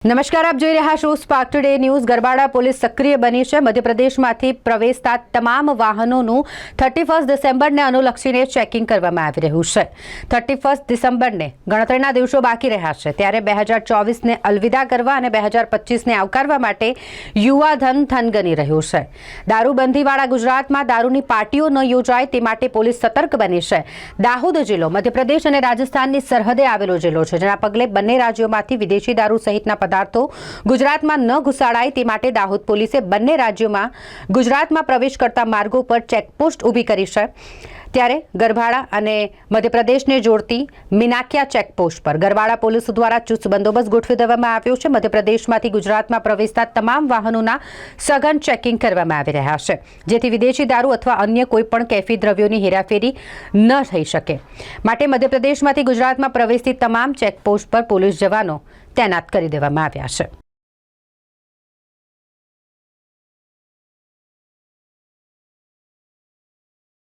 નમસ્કાર, આપ જોઈ રહ્યા છો Spark Today News Garbada police સક્રિય બની છે. મધ્યપ્રદેશમાંથી પ્રવેશતા તમામ વાહનોનું થર્ટી ફર્સ્ટ ડિસેમ્બરને અનુલક્ષીને ચેકિંગ કરવામાં આવી રહ્યું છે. થર્ટી ફર્સ્ટ ડિસેમ્બરને ગણતરીના દિવસો બાકી રહ્યા છે. ત્યારે બે હજાર ચોવીસને અલવિદા કરવા અને બે હજાર પચીસને આવકારવા માટે યુવા ધન થનગની રહ્યું છે. દારૂબંધીવાળા ગુજરાતમાં દારૂની પાર્ટીઓ ન યોજાય તે માટે પોલીસ સતર્ક બની છે. દાહોદ જિલ્લો, મધ્યપ્રદેશ અને રાજસ્થાનની સરહદે આવેલો જિલ્લો છે, જેના પગલે બંને રાજ્યોમાંથી વિદેશી દારૂ સહિતના પદાર્થો ગુજરાતમાં ન ઘુસાડાય તે માટે દાહોદ પોલીસે બંને રાજ્યોમાં ગુજરાતમાં પ્રવેશ કરતા માર્ગો પર ચેકપોસ્ટ ઊભી કરી છે. ત્યારે ગરભાડા અને મધ્યપ્રદેશને જોડતી મિનાકિયા ચેકપોસ્ટ પર ગરબાડા પોલીસ દ્વારા ચુસ્ત બંદોબસ્ત ગોઠવી દેવામાં આવ્યો છે. મધ્યપ્રદેશમાંથી ગુજરાતમાં પ્રવેશતા તમામ વાહનોના સઘન ચેકિંગ કરવામાં આવી રહ્યા છે. જેથી વિદેશી દારૂ અથવા અન્ય કોઈપણ કેફી દ્રવ્યોની હેરાફેરી ન થઈ શકે. માટે મધ્યપ્રદેશમાંથી ગુજરાતમાં પ્રવેશતી તમામ ચેકપોસ્ટ પર પોલીસ જવાનો તૈનાત કરી દેવામાં આવ્યા છે.